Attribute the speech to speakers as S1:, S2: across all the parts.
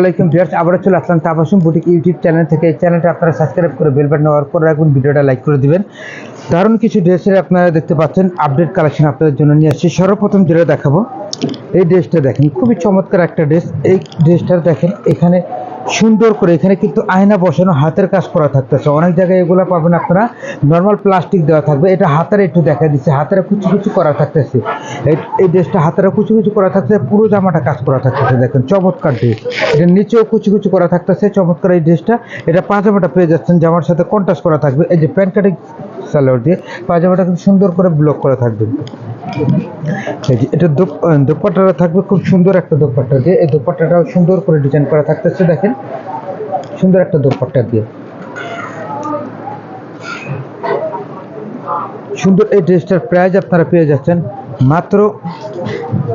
S1: আসসালামাইকুম ভিউয়ার্স, আবারও চলে আসলাম তাপাসুম বুটিক ইউটিউব চ্যানেল থেকে। এই চ্যানেলটা আপনারা সাবস্ক্রাইব করে বেল বাটন অন করে রাখবেন, ভিডিওটা লাইক করে দিবেন। দারুণ কিছু ড্রেসের আপনারা দেখতে পাচ্ছেন আপডেট কালেকশন আপনাদের জন্য নিয়ে আসছি। সর্বপ্রথম যেটা দেখাবো, এই ড্রেসটা দেখেন, খুবই চমৎকার একটা ড্রেস এই ড্রেসটা দেখেন, এখানে সুন্দর করে। এখানে কিন্তু আয়না বসানো, হাতের কাজ করা থাকতেছে। অনেক জায়গায় এগুলো পাবেন আপনারা। নর্মাল প্লাস্টিক দেওয়া থাকবে। এটা হাতের একটু দেখা দিচ্ছে। হাতের কুচি কুচি করা থাকতেছে। এই- ড্রেসটা হাতের কুচি কুচি করা থাকতেছে। পুরো জামাটা কাজ করা থাকতেছে। দেখেন, চমৎকার ড্রেস। এটা নিচেও কুচি কুচি করা থাকতেছে। চমৎকার এই ড্রেসটা। এটা পাজামাটা পেয়ে যাচ্ছেন। জামার সাথে কন্ট্রাস্ট করা থাকবে। এই যে প্যান্ট কাটিং সালোয়ার দিয়ে পাজামাটা কিন্তু সুন্দর করে ব্লক করা থাকবে। এটা দোপ- দোপাট্টাটা থাকবে, খুব সুন্দর একটা দোপাট্টা দিয়ে। এই দোপাট্টাটাও সুন্দর করে ডিজাইন করা থাকতেছে, দেখেন। সুন্দর একটা দোপাট্টা দিয়ে। সুন্দর এই ড্রেসটার প্রাইস আপনারা পেয়ে যাচ্ছেন মাত্র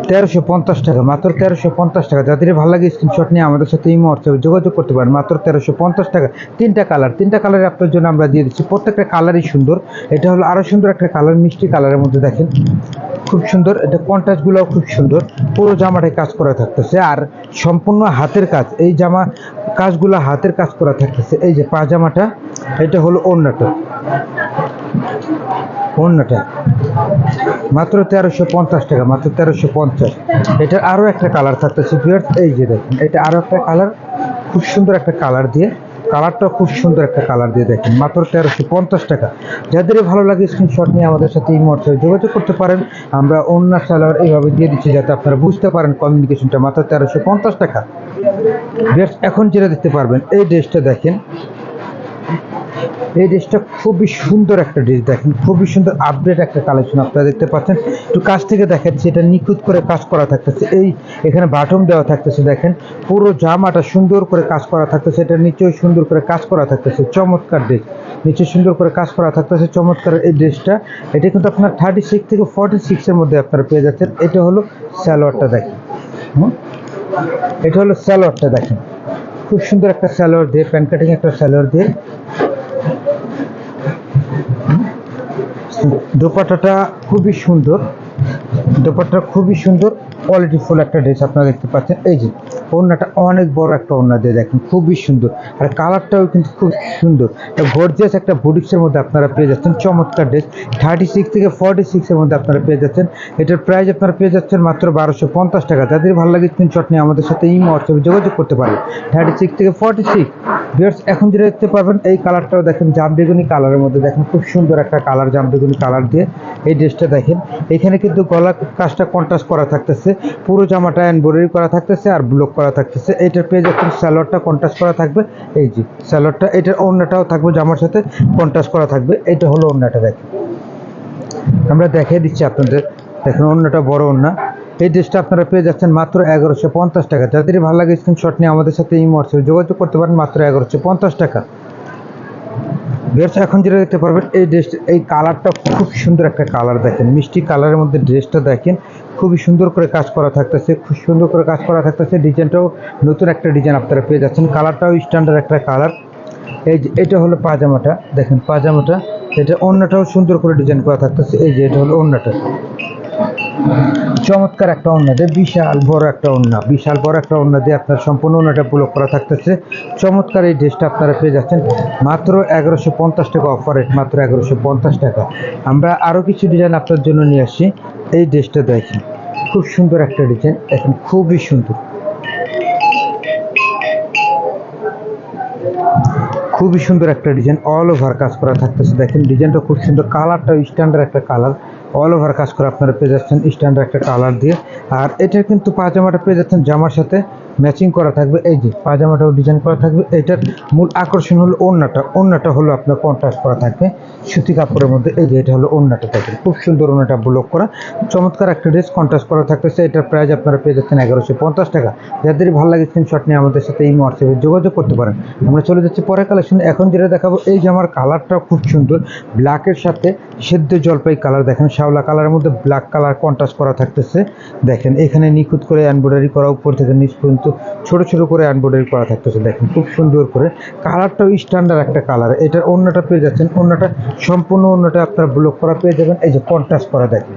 S1: তেরোশো পঞ্চাশ টাকা, মাত্র তেরোশো পঞ্চাশ টাকা। যাদের ভালো লাগে স্ক্রিনশট নিয়ে আমাদের সাথে এই মুহূর্তে যোগাযোগ করতে পারেন, মাত্র তেরোশো পঞ্চাশ টাকা। তিনটা কালার তিনটা কালারে আপনার জন্য আমরা দিয়ে দিচ্ছি। প্রত্যেকটা কালারই সুন্দর। এটা হলো আরও সুন্দর একটা কালার মিষ্টি কালারের মধ্যে দেখেন। খুব সুন্দর। এটা কন্ট্রাস্টগুলোও খুব সুন্দর। পুরো জামাটায় কাজ করা থাকতেছে। আর সম্পূর্ণ হাতের কাজ, এই জামা কাজগুলো হাতের কাজ করা থাকতেছে। এই যে পাজামাটা, এটা হলো অন্যটা অন্যটা মাত্র তেরোশো পঞ্চাশ টাকা, মাত্র তেরোশো পঞ্চাশ। এটার আরও একটা কালার থাকতেছে ভিউয়ার্স এই যে দেখেন, এটা আরও একটা কালার, খুব সুন্দর একটা কালার দিয়ে কালারটা খুব সুন্দর একটা কালার দিয়ে দেখেন, মাত্র তেরোশো পঞ্চাশ টাকা। যাদের ভালো লাগে স্ক্রিনশট নিয়ে আমাদের সাথে এই মুহূর্তে যোগাযোগ করতে পারেন, আমরা অন্য সালোয়ার এইভাবে দিয়ে দিচ্ছি যাতে আপনারা বুঝতে পারেন কমিউনিকেশনটা মাত্র তেরোশো পঞ্চাশ টাকা। এখন যেটা দেখতে পারবেন, এই ড্রেসটা দেখেন এই ড্রেসটা খুবই সুন্দর একটা ড্রেস দেখেন, খুবই সুন্দর আপডেট একটা কালেকশন আপনারা দেখতে পাচ্ছেন। একটু কাছ থেকে দেখাচ্ছি, এটা নিখুঁত করে কাজ করা থাকতেছে। এই এখানে বাটম দেওয়া থাকতেছে দেখেন, পুরো জামাটা সুন্দর করে কাজ করা থাকতেছে এটা নিচেও সুন্দর করে কাজ করা থাকতেছে, চমৎকার ড্রেস নিচে সুন্দর করে কাজ করা থাকতেছে, চমৎকার এই ড্রেসটা এটা কিন্তু আপনার থার্টি সিক্স থেকে ফর্টি সিক্সের মধ্যে আপনারা পেয়ে যাচ্ছেন। এটা হলো স্যালোয়ারটা দেখেন। এটা হলো স্যালোয়ারটা দেখেন। খুব সুন্দর একটা স্যালোয়ার দিয়ে, প্যান্ট কাটিং একটা স্যালোয়ার দিয়ে দোপাট্টাটা খুবই সুন্দর। দোপাট্টা খুবই সুন্দর। কোয়ালিটিফুল একটা ড্রেস আপনারা দেখতে পাচ্ছেন। এই যে ওড়নাটা অনেক বড় একটা ওড়না দিয়ে দেখেন, খুবই সুন্দর। আর কালারটাও কিন্তু খুব সুন্দর। গর্জিয়াস একটা বুটিক্সের মধ্যে আপনারা পেয়ে যাচ্ছেন, চমৎকার ড্রেস। থার্টি সিক্স থেকে ফর্টি সিক্সের মধ্যে আপনারা পেয়ে যাচ্ছেন। এটার প্রাইস আপনারা পেয়ে যাচ্ছেন মাত্র বারোশো পঞ্চাশ টাকা। যাদের ভালো লাগে স্ক্রিনশট নিয়ে আমাদের সাথে এই হোয়াটসঅ্যাপে যোগাযোগ করতে পারেন। থার্টি সিক্স থেকে ফর্টি সিক্স বিয়ার্স এখন যেটা দেখতে পারবেন এই কালারটাও দেখেন জাম বেগুনি কালারের মধ্যে দেখেন, খুব সুন্দর একটা কালার জাম বেগুনি কালার দিয়ে এই ড্রেসটা দেখেন। এখানে কিন্তু গলা কাজটা কন্ট্রাস্ট করা থাকতেছে, পুরো জামাটা এনবোডারি করা থাকতেছে আর ব্লক করা থাকতেছে। এটার পেয়ে যাচ্ছেন স্যালোয়ারটা কন্ট্রাস্ট করা থাকবে। এই যে স্যালোয়ারটা এটার অন্যটাও থাকবে জামার সাথে কন্ট্রাস্ট করা থাকবে। এটা হলো অন্যটা দেখেন। আমরা দেখিয়ে দিচ্ছি আপনাদের। দেখুন অন্যটা বড় অন্য এই ড্রেসটা আপনারা পেয়ে যাচ্ছেন মাত্র এগারোশো পঞ্চাশ টাকা। যাদের ভালো লাগে স্ক্রিনশট নিয়ে আমাদের সাথে এই হোয়াটসঅ্যাপে যোগাযোগ করতে পারেন, মাত্র এগারোশো পঞ্চাশ টাকা। বেশ এখন যেটা দেখতে পারবেন, এই ড্রেস এই কালারটা খুব সুন্দর একটা কালার দেখেন। মিষ্টি কালারের মধ্যে ড্রেসটা দেখেন। খুবই সুন্দর করে কাজ করা থাকতেছে, খুব সুন্দর করে কাজ করা থাকতেছে। ডিজাইনটাও নতুন একটা ডিজাইন আপনারা পেয়ে যাচ্ছেন। কালারটাও স্ট্যান্ডার্ড একটা কালার। এই যে, এটা হলো পাজামাটা। দেখেন পাজামাটা, এটা অন্যটাও সুন্দর করে ডিজাইন করা থাকতেছে। এই যে, এটা হলো অন্যটা চমৎকার একটা ওড়না দিয়ে, বিশাল বড় একটা ওড়না। বিশাল বড় একটা ওড়না দিয়ে আপনার সম্পূর্ণ ওড়নাটা ব্লক করা থাকতেছে। চমৎকার এই ড্রেসটা আপনারা পেয়ে যাচ্ছেন। মাত্র এগারোশো পঞ্চাশ টাকা অফার রেট মাত্র এগারোশো পঞ্চাশ টাকা। আমরা আরও কিছু ডিজাইন আপনার জন্য নিয়ে আসি এই ড্রেসটা দেখেন, খুব সুন্দর একটা ডিজাইন এখন খুবই সুন্দর। খুবই সুন্দর একটা ডিজাইন অল ওভার কাজ করা থাকতেছে। দেখেন ডিজাইনটা খুব সুন্দর কালারটা স্ট্যান্ডার্ড একটা কালার অল ওভার কাজ করা আপনারা পেয়ে যাচ্ছেন স্ট্যান্ডার্ড একটা কালার দিয়ে। আর এটার কিন্তু পাজামাটা পেয়ে যাচ্ছেন জামার সাথে ম্যাচিং করা থাকবে। এই যে পাজামাটাও ডিজাইন করা থাকবে। এটার মূল আকর্ষণ হলো ওড়নাটা। ওড়নাটা হলো আপনার কন্ট্রাস্ট করা থাকবে সুতি কাপড়ের মধ্যে। এই যে এটা হলো ওড়নাটা থাকবে খুব সুন্দর ওড়নাটা ব্লক করা। চমৎকার একটা ড্রেস কন্ট্রাস্ট করা থাকতেছে। এটার প্রাইস আপনারা পেয়ে যাচ্ছেন এগারোশো পঞ্চাশ টাকা। যাদের ভালো লাগে স্ক্রিনশট নিয়ে আমাদের সাথে এই হোয়াটসঅ্যাপে যোগাযোগ করতে পারেন। আমরা চলে যাচ্ছি পরে কালেকশন এখন যেটা দেখাবো, এই জামার কালারটা খুব সুন্দর। ব্ল্যাকের সাথে সেদ্ধ জলপাই কালার দেখেন শ্যাওলা কালারের মধ্যে ব্ল্যাক কালার কন্ট্রাস্ট করা থাকতেছে। দেখেন, এখানে নিখুঁত করে এমব্রয়ডারি করা উপর থেকে নিচ পর্যন্ত ছোট ছোট করে এমব্রয়ডারি করা থাকতেছে। দেখেন, খুব সুন্দর করে। কালারটাও স্ট্যান্ডার্ড একটা কালার এটার অন্যটা পেয়ে যাচ্ছেন, অন্যটা, সম্পূর্ণ অন্যটা আপনারা ব্লক করা পেয়ে যাবেন। এই যে কন্ট্রাস্ট করা, দেখেন।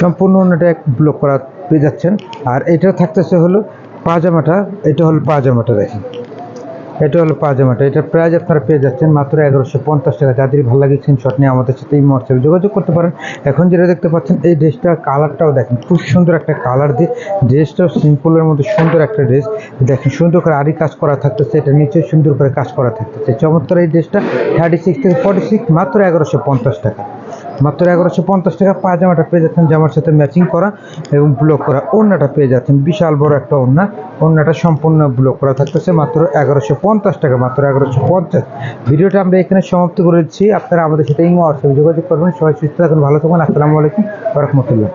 S1: সম্পূর্ণ অন্যটা এক ব্লক করা পেয়ে যাচ্ছেন। আর এটা থাকতেছে হলো পাজামাটা। এটা হলো পাজামাটা, দেখেন। এটা হলো পাজামাটা। এটা প্রাইস আপনারা পেয়ে যাচ্ছেন মাত্র এগারোশো পঞ্চাশ টাকা। যাদের ভালো লাগে স্ক্রিনশট নিয়ে আমাদের সাথে এই হোয়াটসঅ্যাপে যোগাযোগ করতে পারেন। এখন যেটা দেখতে পাচ্ছেন, এই ড্রেসটার কালারটাও দেখেন, খুব সুন্দর একটা কালার দিয়ে ড্রেসটাও সিম্পলের মধ্যে সুন্দর একটা ড্রেস দেখেন, সুন্দর করে আরি কাজ করা থাকতেছে, এটা নিচে সুন্দর করে কাজ করা থাকতেছে। চমৎকার এই ড্রেসটা থার্টি সিক্স থেকে ফর্টি সিক্স মাত্র এগারোশো পঞ্চাশ টাকা। মাত্র এগারোশো পঞ্চাশ টাকা পাজামাটা পেয়ে যাচ্ছেন জামার সাথে ম্যাচিং করা এবং ব্লক করা ওড়নাটা পেয়ে যাচ্ছেন। বিশাল বড় একটা ওড়না। ওড়নাটা সম্পূর্ণ ব্লক করা থাকতেছে মাত্র এগারোশো পঞ্চাশ টাকা, মাত্র এগারোশো পঞ্চাশ। ভিডিওটা আমরা এখানে সমাপ্ত করেছি আপনারা আমাদের সাথে এই হোয়াটসঅ্যাপে যোগাযোগ করবেন। সবাই সুস্থ থাকুন, ভালো থাকুন। আসসালামু আলাইকুম রহমতুল্লাহ